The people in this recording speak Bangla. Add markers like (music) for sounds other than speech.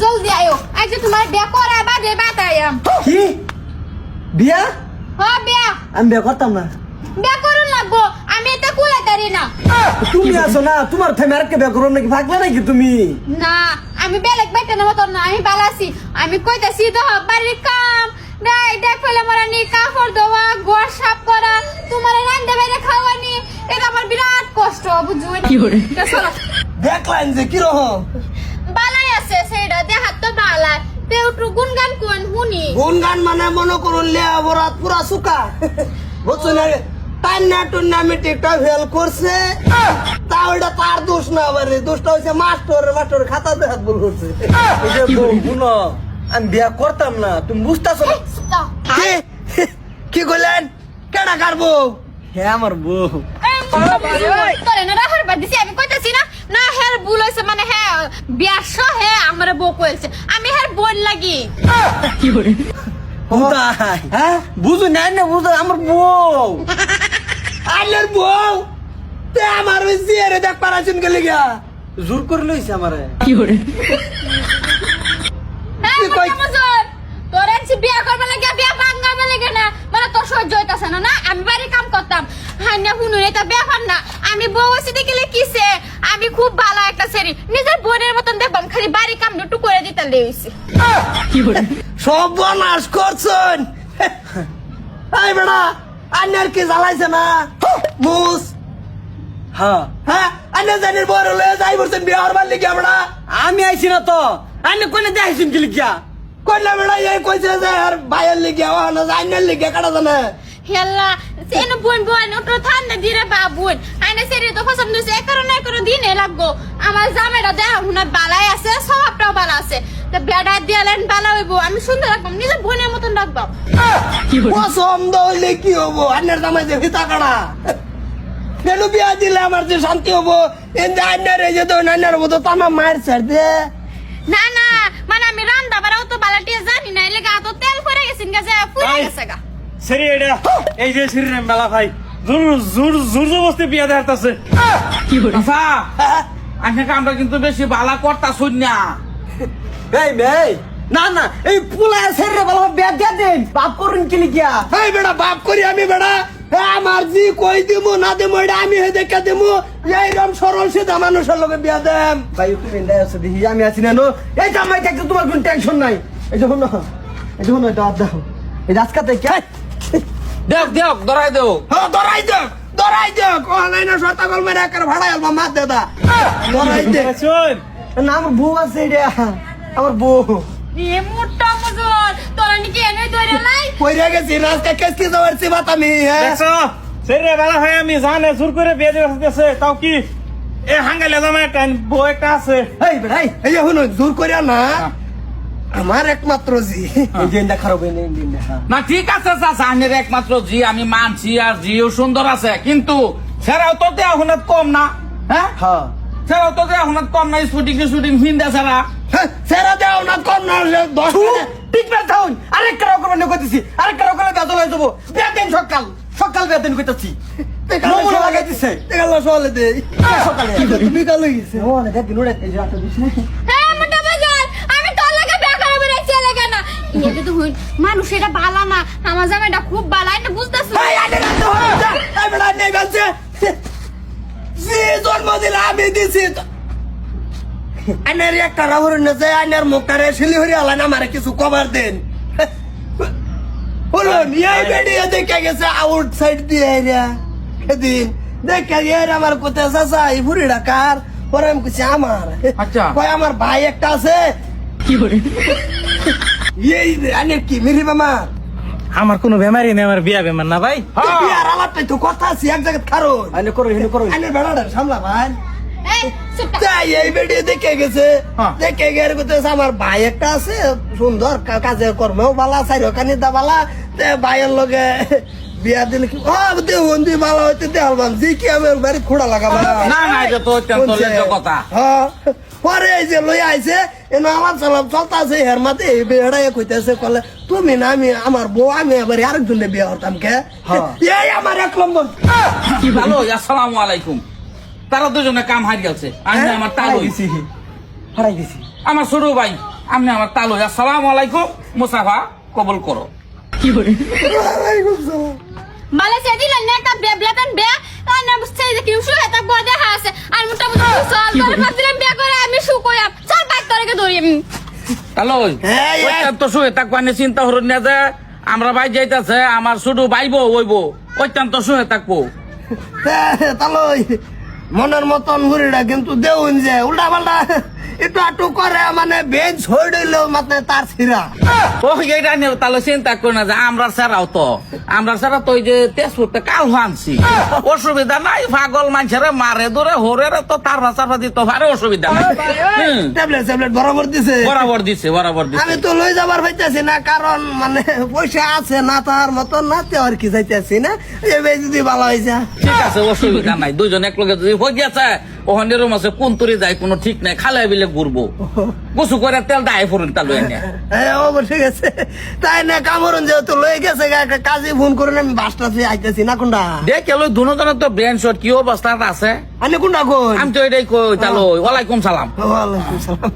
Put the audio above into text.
জলদি আয়ো। আজ তোমার বিয়া করা বাদে বাতায়াম কি? বিয়া? হ বিয়া। আমি বিয়া করতাম না। বিয়া করুন লাগবো। আমি এটা কুলাই তারি না। তুমি আছো না তোমার থামে আরেকটা বিয়া করো নাকি? ভাগলে নাকি তুমি? না আমি বেলেগ বেটার মতো না আমি আছি। আমি কইতাছি তো বাড়ির কাম। নাই দেখ ফেলে মারানি কাপড় দেওয়া ঘর সাফ করা তোমার রান্না বাইরে খাওয়ানি। এটা আমার বিরাট কষ্ট বুঝুই না চলো। দেখলেন যে কীরকম। বালাই আছে সেইটা দেখাত তো গুনগান কোন? হুনি গুনগান মানে মনে করুন লে বরাত পুরা সুকা। বুঝছ টান্না টুন্না মিটিটা ফেল করছে। তা ওইটা তার দোষ না আবার দোষটা হচ্ছে মাস্টার। মাস্টার খাতা দেখাত ভুল করছে। আমি বিয়া করতাম না। তুমি বুঝতেছো কি? কি কেনা কেডা কাটবো হ্যাঁ আমার বউ। আমি কইতাছি না না হের ভুল হইছে মানে হ্যাঁ বিয়াস হে আমার বউ কইছে আমি হের বোন লাগি। কোথায় হ্যাঁ? বুঝো না না বুঝো আমার বউ। আইলের বউ। তে আমার ওই জিয়ারে দেখ পারাছুন গেলে গিয়া। জোর করে লইছে আমারে। হ্যাঁ কি কই- মজুর তোর আনছি বিয়া করবে লাগে বিয়া ভাঙাবে লাগে না মানে তোর সহ্য হইতাছে না না? আমি বাড়ি কাম করতাম। হান্না হুনুন এটা ব্যাপার না। আমি বউ এসে দেখলে কিসে? আমি খুব ভালো একটা সেরি নিজের বোনের মতন দেখবাম খালি বাড়ি কাম একটু করে দিতে লেগেছি সব বনাশ করছুন। এই বেড়া আন্নার কি জ্বালাইছে না? মুস। হ্যাঁ। হ্যাঁ আন্না জানির বড় লয়ে যাই বলছেন বেড়া আমি আইছি না তো। আন্না কোনে দেখাইছেন কি লিখিয়া? কইলা বেড়া এই কইছে যে আর ভাইয়ের লিখে ও না আন্নার লিখে কাটা জানে। হেল্লা সেন বোন বোন ওটো ঠান্ডা দিরে বাবুন আইনে সেরি তো পছন্দ হইছে এক কারণে এক কারণে দিনে লাগবো। আমার জামেরা দেহা হুনার বালাই আছে স্বভাবটাও ভালো আছে। তো বেড়া দিয়ালেন বালা হইব আমি সুন্দর রাখবাম নিজের বোনের মতন রাখবাম পছন্দ হইলে কি হব? আন্নার জামাই যে ফিতা কাটা ফেলু বিয়া দিলে আমার যে শান্তি হব। এন্দে আন্নার এই যে তো আন্নার মতো তামা মার ছাড় দে। না না মানে আমি রান্না বাড়াও তো বালাটিয়া জানি না এলে গা তো তেল পরে গেছিন গা যে পুরে গেছে গা। সেরি এটা এই যে সিরি মেলা ভাই। জোর জোর জোর জবস্তি বিয়া দেখাচ্ছে আচ্ছা আজকে আমরা কিন্তু বেশি বালা করতা শুন না। এই মেই না না এই পুলায় সেরে ভালো ব্যাগ দিয়ে দেন। বাপ করুন কি লিখিয়া? এই বেড়া বাপ করি আমি বেড়া আমার জি কই দিমু না দিমু এটা আমি হে দেখে দিমু। এই রম সরল সিধা মানুষের লগে বিয়া দেম। ভাই তুমি দেয় আছে দেখি আমি আছি না নো। এই জামাই থাকতে তোমার কোনো টেনশন নাই। এই যখন এই যখন এটা দাও। এই আজকাতে কে দেখ দেখ ধরাই দেও হ্যাঁ দরাই দে দরাই দে কোহালাই না সতা গল মেরে একার ভাড়া আলবা মাত দে দা। দরাই দে। শুন। না আমার বউ আছে এটা। আমার বউ। এ মোটা মজুর তোরা নাকি এনে ধরে লাই কইরা গেছি রাস্তা কেসকি যাওয়ার চিবাত আমি হ্যাঁ? দেখছ? সেরি বেলা ভাই আমি জানে জোর করে বিয়ে দেখাচ্ছে তাও কি? এ হাঙ্গালে জামা একটা বউ একটা আছে। এই বেড়াই এই শুনো জোর করিয়া না। আমার একমাত্র জি। এই যে ইন্দা খারাপ হইনি ইন্দা না ঠিক আছে চাচা আনের একমাত্র জি আমি মানছি আর জিও সুন্দর আছে। কিন্তু সেরাও তো দেয়া হুনাত কম না হ্যাঁ? হ্যাঁ। সেরাও তো দেয়া হুনাত কম না শুটিং শুটিং হিন্দা সারা সেরা দেও না কর না দশ ঠিক না থাউন। আরেক কারও করে নে কইতেছি আরেক কারও করে বেতন হয়ে যাব। বেতন সকাল সকাল বেতন কইতাছি। নমুনা লাগাই দিছে দেখাল সকালে দে সকালে। বিকাল গেছে। ও না দিন উড়ে এই রাতে দিছ। না হ্যাঁ মোটা মজুর আমি তোর লাগে বিয়া করব না ছেলে কেন এটা তো হইন মানুষ এটা বালা না আমার জামাইটা খুব বালা এটা বুঝতাছ? এই আনে না তো এই বেড়া নেই গেছে যে জন্ম দিলে আমি দিছি আনের একটা রাহুর নেছে আনের মুখটারে শিলিহরি আলান আমারে কিছু কভার দেন। বলুন এই বেডিয়ে দেখে গেছে আউটসাইড দিয়ে দেখে এর আমার কোথায় চাচা এই বুড়ি ডাকার আমি আমার। আচ্ছা। আমার ভাই একটা আছে। এই আনের কি মিরি মামা? আমার কোনো বেমারি নেই আমার বিয়া বেমার না ভাই। বিয়ার আলাপটাই তো কথা আছে এক জায়গায় কারণ আনে করো হিনে করো। আনে বেড়াটা সামলা ভাই। এই তাই দেখে গেছে। হ্যাঁ। দেখে আমার ভাই একটা আছে সুন্দর কা- কাজে কর্মেও বালা চাইরো দা বালা। তে ভাইয়ের লগে বিয়া দিলে কি ও দেহুন দি বালা হইতে দেহালবাম জি কি আমি বাড়ি খোড়া লাগাবা না? না এটা তো অত্যন্ত লেজ্জ কথা। হ্যাঁ। পরে এই যে লই আইছে এনে আলাপ সালাপ চলতাছে হের মাতে এই বেড়া এ কইতেছে কলে তুমি না আমি আমার বউ আমি আবার আরেকজনে বিয়া হতাম কে? এই আমার এক নম্বর। হ্যালো আসসালামু আলাইকুম। তারা দুজনে কাম হারি গেছে আমি আমার তালুই হারাই গেছি আমার ছোট ভাই আপনি আমার তালু আসসালামু আলাইকুম মুসাফা কবুল করো। মালে সে দিলেন না একটা বে না সেই যে কিউ শুয়ে তা বদে হাসে। আর মোটামুটি সল করে ভাবছিলাম বিয়া করে আমি শুকোয়াম সব বাইক তরকে ধরি আমি তালু এই, এই। তো শুয়ে থাকবানি চিন্তা হরুন না যে আমরা ভাই যাইতাছে আমার শুধু বাইবো ওইব অত্যন্ত শুয়ে থাকব তাহলে ওই মনের মতন ঘুরিটা কিন্তু দেউন যে উল্টা পাল্টা (laughs) একটু আটু করে মানে বেঞ্চ হয়ে দিলেও মানে তার ছিঁড়া ও এইটা নিয়ে তাহলে চিন্তা করি না যে আমরা ছাড়াও তো। আমরা ছাড়া তো ওই যে তেজপুরতে কাল হানছি অসুবিধা নাই পাগল মানুষেরা মারে ধরে হরে তো তার ভাষা ভাজি তো ভারে অসুবিধা নাই। ট্যাবলেট ট্যাবলেট বরাবর দিছে। বরাবর দিছে বরাবর দিছে। আমি তো লই যাবার হইতেছি না কারণ মানে পয়সা আছে না তার মতন না তে আর কি যাইতেছি না। এবার যদি ভালো হয়েছে ঠিক আছে অসুবিধা নাই দুজন এক লগে যদি হয়ে গেছে ওখানে রুম আছে কোন তুরি যায় কোনো ঠিক নাই খালে বিলে ঘুরবো গুছু করে তেল দায় ফুরুন তালু এনে হ্যাঁ ও ঠিক আছে। তাই না কামরুন যেহেতু লই গেছে একটা কাজে ফোন করে আমি বাসটা আইতেছি না কোনটা দেখে লই দুজনের তো ব্রেন শট কি অবস্থা আছে? আমি কোনটা কোন আমি তো এটাই কই তালু ওয়ালাইকুম সালাম ওয়ালাইকুম সালাম